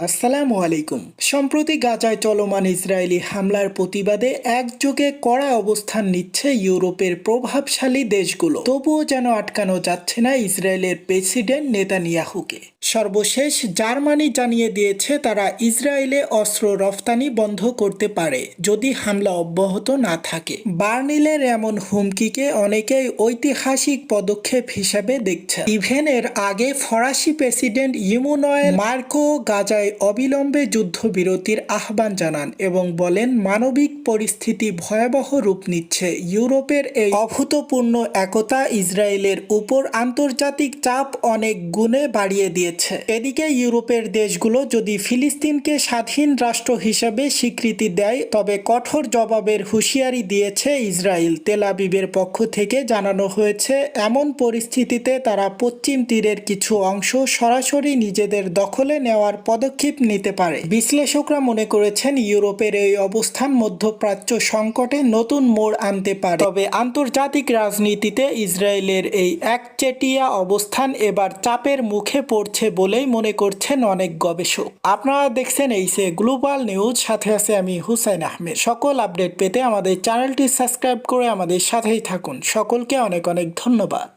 আসসালামু আলাইকুম। সম্প্রতি গাজায় চলমান ইসরায়েলি হামলার প্রতিবাদে একযোগে কড়া অবস্থান নিচ্ছে ইউরোপের প্রভাবশালী দেশগুলো। তবুও যেন আটকানো যাচ্ছে না ইসরায়েলের প্রেসিডেন্ট নেতানিয়াহুকে। সর্বশেষ জার্মানি জানিয়ে দিয়েছে তারা ইসরায়েলে অস্ত্র রফতানি বন্ধ করতে পারে যদি হামলা অব্যাহত না থাকে। বার্নিলের এমন হুমকিকে অনেকেই ঐতিহাসিক পদক্ষেপ হিসাবে দেখছে ইভেনের আগে ফরাসি প্রেসিডেন্ট ইমুনয়েল মার্কো গাজায় অবিলম্বে যুদ্ধবিরতির আহ্বান জানান এবং বলেন, মানবিক পরিস্থিতি ভয়াবহ রূপ নিচ্ছে। ইউরোপের এই অভূতপূর্ণ একতা ইসরায়েলের উপর আন্তর্জাতিক চাপ অনেক গুণে বাড়িয়ে দিয়েছে। এদিকে ইউরোপের দেশগুলো যদি ফিলিস্তিনকে স্বাধীন রাষ্ট্র হিসেবে স্বীকৃতি দেয়, তবে কঠোর জবাবের হুঁশিয়ারি দিয়েছে ইসরায়েল। তেলাবিবের পক্ষ থেকে জানানো হয়েছে, এমন পরিস্থিতিতে তারা পশ্চিম তীরের কিছু অংশ সরাসরি নিজেদের দখলে নেওয়ার পদক্ষেপ নিতে পারে। বিশ্লেষকরা মনে করেছেন, ইউরোপের এই অবস্থান মধ্যপ্রাচ্য সংকটে নতুন মোড় আনতে পারে। তবে আন্তর্জাতিক রাজনীতিতে ইসরায়েলের এই একচেটিয়া অবস্থান এবার চাপের মুখে পড়ছে বলেই মনে করছেন অনেক গবেষক। আপনারা দেখছেন এই সে গ্লোবাল নিউজ, সাথে আছে আমি হুসাইন আহমেদ। সকল আপডেট পেতে আমাদের চ্যানেলটি সাবস্ক্রাইব করে আমাদের সাথেই থাকুন। সকলকে অনেক অনেক ধন্যবাদ।